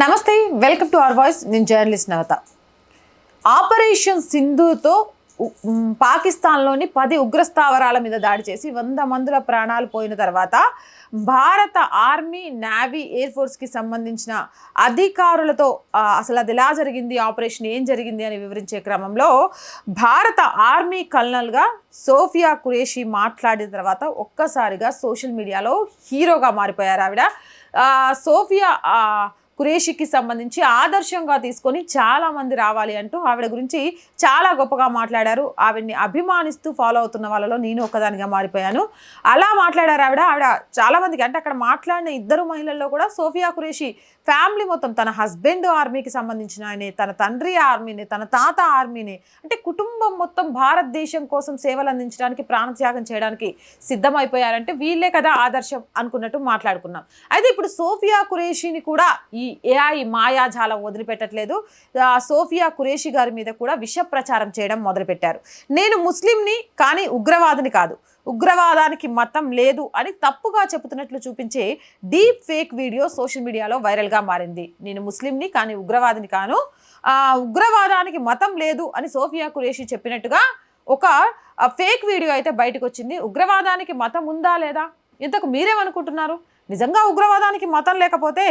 నమస్తే welcome to our voice. నేను journalist Navata. Operation సింధుతో పాకిస్తాన్లోని పది ఉగ్రస్థావరాల మీద దాడి చేసి వంద మందుల ప్రాణాలు పోయిన తర్వాత భారత ఆర్మీ నేవీ ఎయిర్ ఫోర్స్కి సంబంధించిన అధికారులతో అసలు అది ఎలా జరిగింది ఆపరేషన్ ఏం జరిగింది అని వివరించే క్రమంలో భారత ఆర్మీ కల్నల్గా సోఫియా కురేషి మాట్లాడిన తర్వాత ఒక్కసారిగా సోషల్ మీడియాలో హీరోగా మారిపోయారు ఆవిడ. సోఫియా కురేషికి సంబంధించి ఆదర్శంగా తీసుకొని చాలా మంది రావాలి అంటూ ఆవిడ గురించి చాలా గొప్పగా మాట్లాడారు. ఆవిడ్ని అభిమానిస్తూ ఫాలో అవుతున్న వాళ్ళలో నేను ఒకదానిగా మారిపోయాను. అలా మాట్లాడారు ఆవిడ. ఆవిడ చాలా మందికి అంటే అక్కడ మాట్లాడిన ఇద్దరు మహిళల్లో కూడా సోఫియా కురేషి ఫ్యామిలీ మొత్తం తన హస్బెండ్ ఆర్మీకి సంబంధించిన ఆయనే తన తండ్రి ఆర్మీని తన తాత ఆర్మీని అంటే కుటుంబం మొత్తం భారతదేశం కోసం సేవలు అందించడానికి ప్రాణత్యాగం చేయడానికి సిద్ధమైపోయారంటే వీళ్ళే కదా ఆదర్శం అనుకున్నట్టు మాట్లాడుకున్నాం. అయితే ఇప్పుడు సోఫియా కురేషిని కూడా ఈ ఏఐ మాయాజాలం వదిలిపెట్టట్లేదు. సోఫియా కురేషి గారి మీద కూడా విష ప్రచారం చేయడం మొదలుపెట్టారు. నేను ముస్లింని కానీ ఉగ్రవాదిని కాదు. ఉగ్రవాదానికి మతం లేదు అని తప్పుగా చెబుతున్నట్లు చూపించే డీప్ ఫేక్ వీడియో సోషల్ మీడియాలో వైరల్గా మారింది. నేను ముస్లింని కానీ ఉగ్రవాదిని కాను. ఉగ్రవాదానికి మతం లేదు అని సోఫియా కురేషి చెప్పినట్టుగా ఒక ఫేక్ వీడియో అయితే బయటకు వచ్చింది. ఉగ్రవాదానికి మతం ఉందా లేదా? ఇంతకు మీరేమనుకుంటున్నారు? నిజంగా ఉగ్రవాదానికి మతం లేకపోతే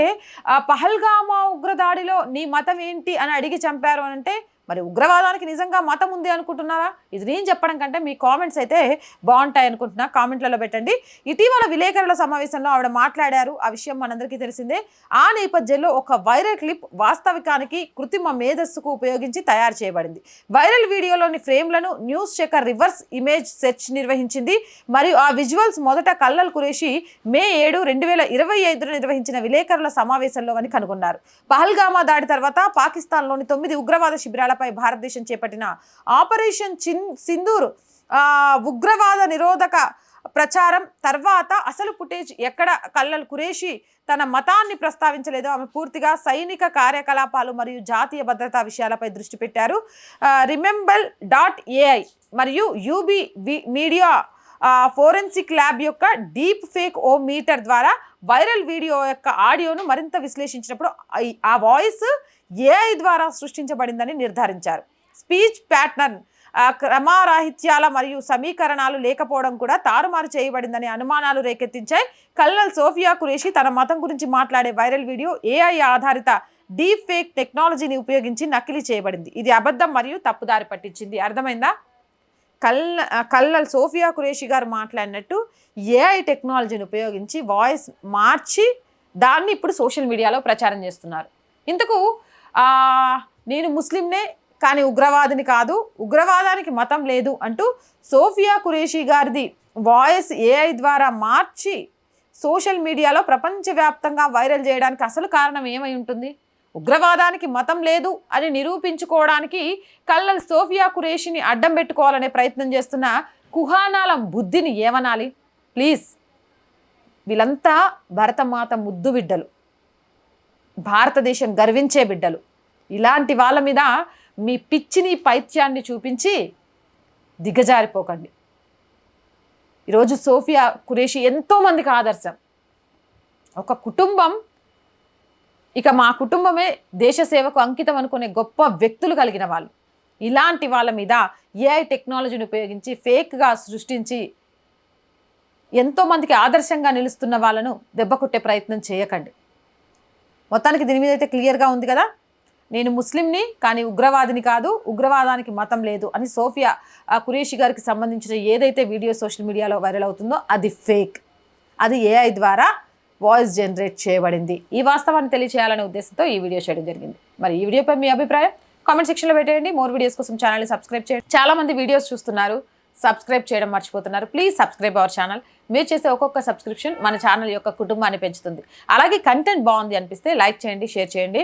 ఆ పహల్గామా ఉగ్రదాడిలో నీ మతం ఏంటి అని అడిగి చంపారు అని అంటే మరి ఉగ్రవాదానికి నిజంగా మతం ఉంది అనుకుంటున్నారా? ఇది నేను చెప్పడం కంటే మీ కామెంట్స్ అయితే బాగుంటాయి అనుకుంటున్నా. కామెంట్లలో పెట్టండి. ఇటీవల విలేకరుల సమావేశంలో ఆవిడ మాట్లాడారు. ఆ విషయం మనందరికీ తెలిసిందే. ఆ నేపథ్యంలో ఒక వైరల్ క్లిప్ వాస్తవికానికి కృత్రిమ మేధస్సుకు ఉపయోగించి తయారు చేయబడింది. వైరల్ వీడియోలోని ఫ్రేమ్లను news checker reverse image search నిర్వహించింది. మరియు ఆ విజువల్స్ మొదట కల్లల్ కురేషి మే ఏడు రెండు వేల ఇరవై ఐదున నిర్వహించిన విలేకరుల సమావేశంలో అని కనుగొన్నారు. పహల్గామా దాడి తర్వాత పాకిస్తాన్లోని తొమ్మిది ఉగ్రవాద శిబిరాలపై భారతదేశం చేపట్టిన ఆపరేషన్ చిన్ సింధూర్ ఉగ్రవాద నిరోధక ప్రచారం తర్వాత అసలు ఫుటేజ్ ఎక్కడ కల్లల్ కురేషి తన మతాన్ని ప్రస్తావించలేదు. ఆమె పూర్తిగా సైనిక కార్యకలాపాలు మరియు జాతీయ భద్రతా విషయాలపై దృష్టి పెట్టారు. రిమెంబల్ డాట్ ఏఐ మరియు యూబీ మీడియా ఫోరెన్సిక్ ల్యాబ్ యొక్క డీప్ ఫేక్ ఓ మీటర్ ద్వారా వైరల్ వీడియో యొక్క ఆడియోను మరింత విశ్లేషించినప్పుడు ఆ వాయిస్ ఏఐ ద్వారా సృష్టించబడిందని నిర్ధారించారు. స్పీచ్ ప్యాటర్న్ క్రమారాహిత్యాల మరియు సమీకరణాలు లేకపోవడం కూడా తారుమారు చేయబడిందని అనుమానాలు రేకెత్తించాయి. కల్నల్ సోఫియా కురేషి తన మతం గురించి మాట్లాడే వైరల్ వీడియో ఏఐ ఆధారిత డీప్ ఫేక్ టెక్నాలజీని ఉపయోగించి నకిలీ చేయబడింది. ఇది అబద్ధం మరియు తప్పుదారి పట్టించింది. అర్థమైందా? కల్ కల్లల్ సోఫియా కురేషి గారు మాట్లాడినట్టు ఏఐ టెక్నాలజీని ఉపయోగించి వాయిస్ మార్చి దాన్ని ఇప్పుడు సోషల్ మీడియాలో ప్రచారం చేస్తున్నారు. ఇంతకు నేను ముస్లింనే కానీ ఉగ్రవాదిని కాదు ఉగ్రవాదానికి మతం లేదు అంటూ సోఫియా కురేషి గారిది వాయిస్ ఏఐ ద్వారా మార్చి సోషల్ మీడియాలో ప్రపంచవ్యాప్తంగా వైరల్ చేయడానికి అసలు కారణం ఏమై ఉంటుంది? ఉగ్రవాదానికి మతం లేదు అని నిరూపించుకోవడానికి కల్లల్ సోఫియా కురేషిని అడ్డం పెట్టుకోవాలనే ప్రయత్నం చేస్తున్న కుహానాల బుద్ధిని ఏమనాలి? ప్లీజ్. వీళ్ళంతా భరతమాత ముద్దు బిడ్డలు. భారతదేశం గర్వించే బిడ్డలు. ఇలాంటి వాళ్ళ మీద మీ పిచ్చిని పైత్యాన్ని చూపించి దిగజారిపోకండి. ఈరోజు సోఫియా కురేషి ఎంతోమందికి ఆదర్శం. ఒక కుటుంబం ఇక మా కుటుంబమే దేశ సేవకు అంకితం అనుకునే గొప్ప వ్యక్తులు కలిగిన వాళ్ళు. ఇలాంటి వాళ్ళ మీద ఏఐ టెక్నాలజీని ఉపయోగించి ఫేక్గా సృష్టించి ఎంతోమందికి ఆదర్శంగా నిలుస్తున్న వాళ్ళను దెబ్బ కొట్టే ప్రయత్నం చేయకండి. మొత్తానికి దీని మీద అయితే క్లియర్గా ఉంది కదా? నేను ముస్లింని కానీ ఉగ్రవాదిని కాదు ఉగ్రవాదానికి మతం లేదు అని సోఫియా ఆ కురేషి గారికి సంబంధించిన ఏదైతే వీడియో సోషల్ మీడియాలో వైరల్ అవుతుందో అది ఫేక్ అది ఏఐ ద్వారా వాయిస్ జనరేట్ చేయబడింది. ఈ వాస్తవాన్ని తెలియచేయాలనే ఉద్దేశంతో ఈ వీడియో చేయడం జరిగింది. మరి ఈ వీడియోపై మీ అభిప్రాయం కామెంట్ సెక్షన్లో పెట్టేయండి. మోర్ వీడియోస్ కోసం ఛానల్ని సబ్స్క్రైబ్ చేయండి. చాలా మంది వీడియోస్ చూస్తున్నారు. సబ్స్క్రైబ్ చేయడం మర్చిపోతున్నారు. ప్లీజ్ సబ్స్క్రైబ్ అవర్ ఛానల్ మీరు చేసే ఒక్కొక్క సబ్స్క్రిప్షన్ మన ఛానల్ యొక్క కుటుంబాన్ని పెంచుతుంది. అలాగే కంటెంట్ బాగుంది అనిపిస్తే లైక్ చేయండి షేర్ చేయండి.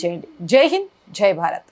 చేయండి జై హింద్ జై భారత్.